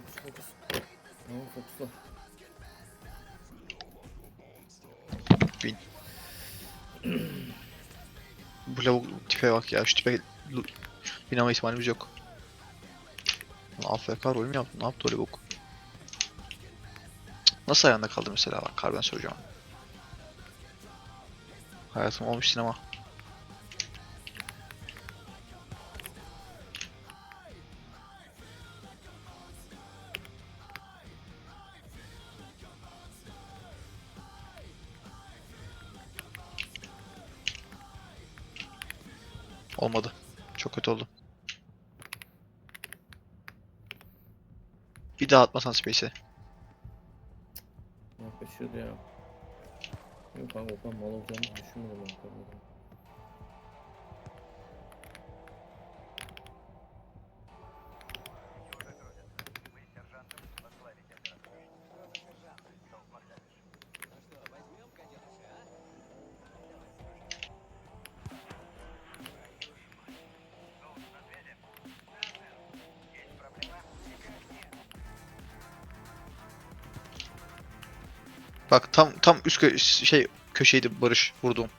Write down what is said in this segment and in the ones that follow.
fokus fokus. Tamam fokusla. Bu lavuk tipe bak ya. Şu tipe binama ihtimalimiz yok. AFK rolü mü yaptı? Ne yaptı öyle bok? Nasıl ayağında kaldı mesela? Bak Karben soracağım. Hayatım olmuş sinema. Olmadı. Çok kötü oldu. Bir daha atmasan space'e. Yaklaşıyordu ya. Yok kanka o kadar mal olacağını düşünmedim Bak tam tam üst kö şey köşeydi Barış yüklemem.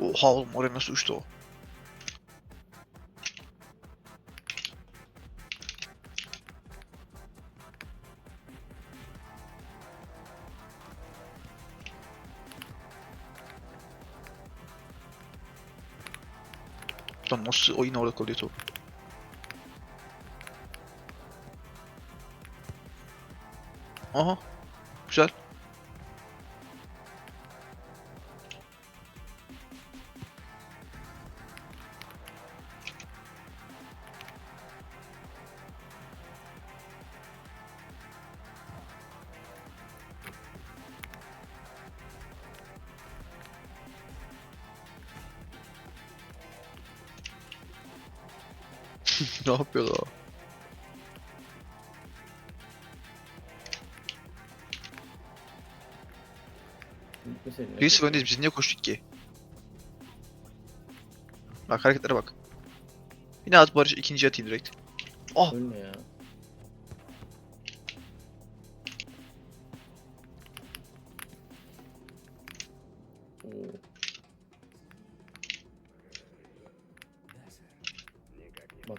Oha oğlum oraya nasıl uçtu o? Lan nasıl o yine orada kalıyor top? Aha. ne yapıyor o? Birisi öndeyiz biz niye koştuk ki? Bak hareketlere bak. Yine at Barış ikinci atayım direkt. Oh! Ölme ya.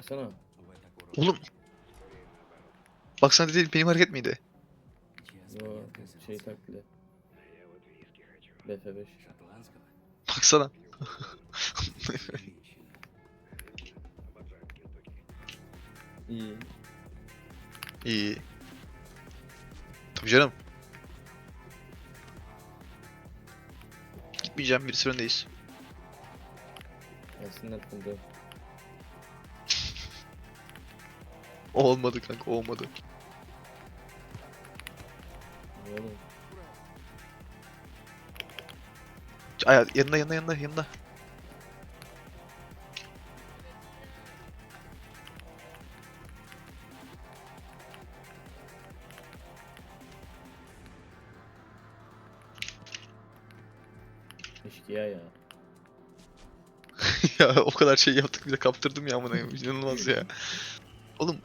Baksana. Oğlum! Baksana dedi benim hareket miydi? Yo, şey taklidi. BF5. Baksana. İyi. İyi. Tabii canım. Gitmeyeceğim birisi öndeyiz. Gelsinler fındığı. Olmadı kanka olmadı. Ay yanında yanında yanında yanında. Eşkıya ya. ya o kadar şey yaptık bir de kaptırdım ya amına koyayım. İnanılmaz ya. Oğlum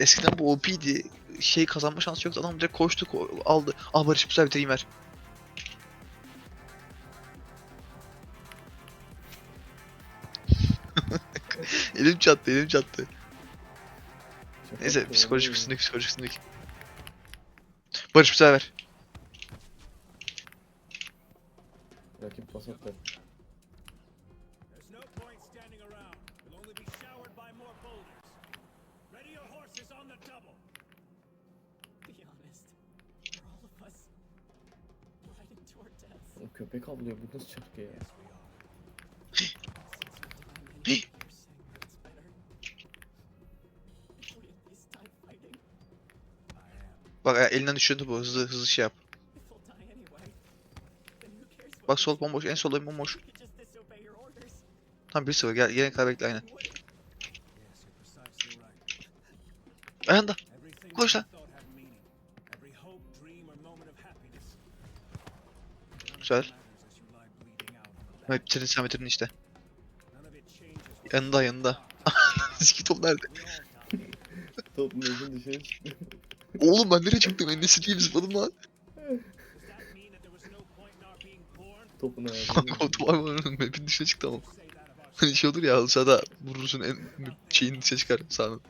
eskiden bu OP'di. Şey kazanma şansı yoktu. Adam direkt koştu ko- aldı. Ah Barış güzel bitireyim ver. elim çattı elim çattı. Neyse psikolojik üstündeki psikolojik üstündeki. Barış bir ver. Better. If we at least die fighting, Bak elinden düşürdü bu. Hızlı hızlı şey yap. Bak sol bomboş en solda bomboş. Tam bir sıfır. Gel kadar bekle aynen. Out on the Evet senin simetrin işte. Yanında yanında. Siki top nerede? Top mevzun dışarı çıktı. Oğlum ben nereye çıktım? Ben ne sikiyim zıpladım lan. Topun ayağına. Kanka o top var map'in dışına çıktı ama. Hani şey olur ya alçada vurursun en şeyin dışına çıkar sağını.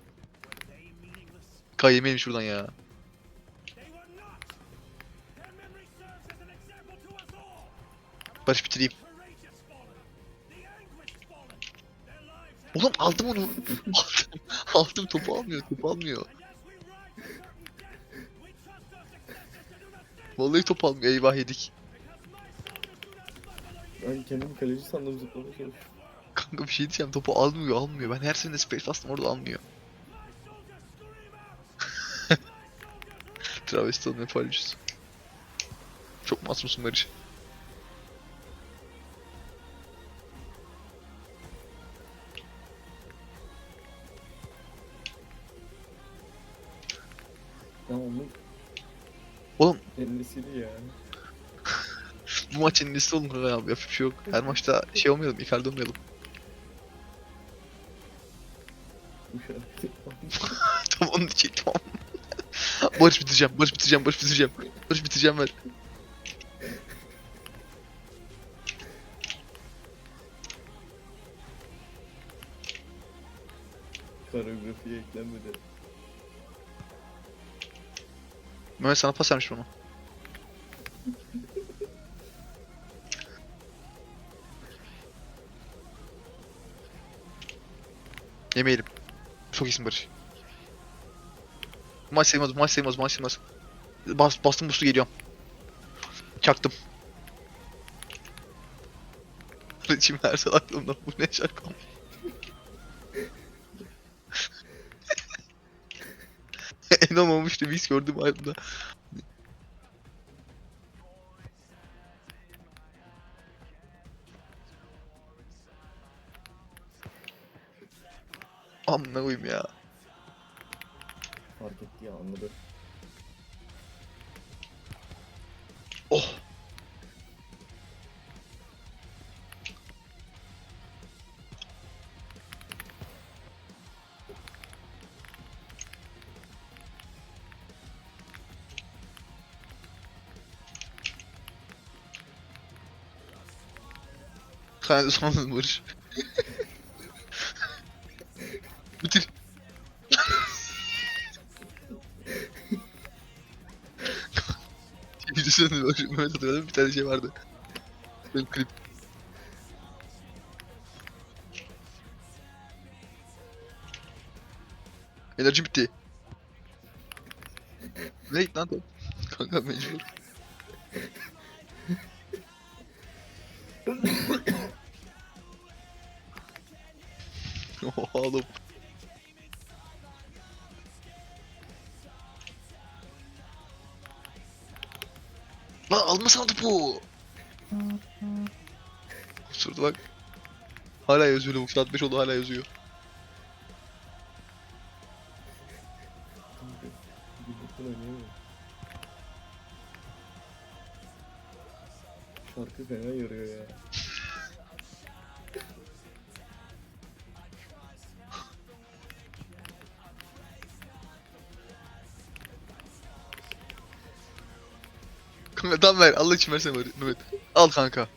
To us all. Barış bitireyim. Oğlum aldım onu. aldım. aldım topu almıyor topu almıyor. Vallahi top almıyor eyvah yedik. Ben kendimi kaleci sandım zıplamaya çalışıyorum. Kanka bir şey diyeceğim topu almıyor almıyor. Ben her seferinde space bastım orada almıyor. Travesti olmaya paylaşıyorsun. Çok masumsun Barış. Ya onun Oğlum kendisiydi ya. bu maçın liste olun kanka ya. Yapacak bir şey yok. Her maçta şey olmayalım, Icardi olmayalım. Bu şarkı. tamam için tamam. Barış bitireceğim, Barış bitireceğim, Barış bitireceğim. Barış bitireceğim ben. Koreografiye eklenmedi. Mehmet sana pas vermiş bunu. Yemeyelim. Çok iyisin Barış. Maç sayılmaz, maç sayılmaz, maç sayılmaz. Bas, bastım buslu geliyorum. Çaktım. Barış'ım her saat aklımda bu ne şarkı En olmamıştı biz gördüm aklımda. Amına koyayım ya. Fark etti ya anladı. Oh. Kanka son Barış. Bitir. Bir düşünsene Barış, Mehmet hatırladım bir tane şey vardı. Benim klip. Enerji bitti. Ne lan? Kanka mecbur. Oğlum. Lan almasana topu. Kusurdu bak. Hala yazıyor bu saat 5 oldu hala yazıyor. Tam ver Allah için versene bari Mehmet. Al kanka.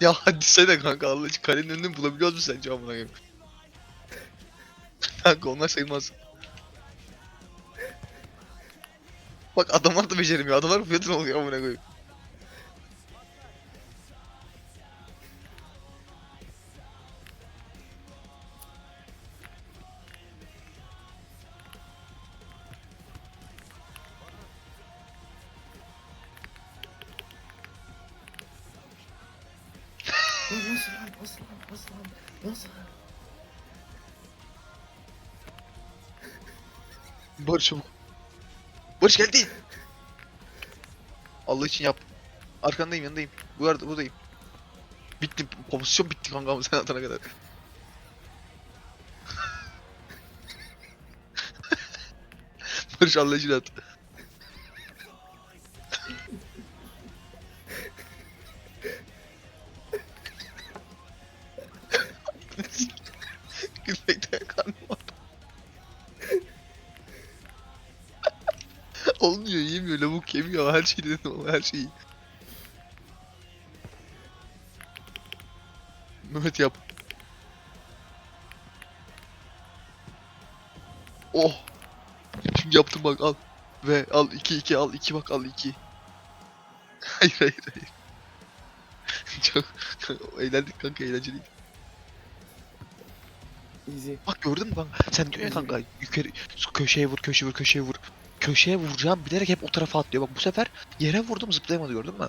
Ya hadi sen kanka Allah için kalenin önünü bulabiliyor musun sence amına koyayım? kanka onlar sayılmaz. Bak adamlar da beceremiyor. Adamlar fiyatın oluyor amına koyayım. Lan nasıl lan nasıl lan nasıl lan? Barış çabuk. Barış geldi. Allah için yap. Arkandayım yanındayım. Bu arada buradayım. Bitti. Pozisyon bitti kanka sen atana kadar. Barış Allah için at. Olmuyor yemiyor lavuk yemiyor her şeyi dedim ama her şeyi. Mehmet yap. Oh. Şimdi yaptım bak al. Ve al 2 2 al 2 bak al 2. hayır hayır hayır. Çok eğlendik kanka eğlenceliydi. Easy. Bak gördün mü kanka? Sen diyor ya kanka yukarı köşeye vur köşeye vur köşeye vur. Köşeye vuracağım bilerek hep o tarafa atlıyor. Bak bu sefer yere vurdum zıplayamadı gördün mü?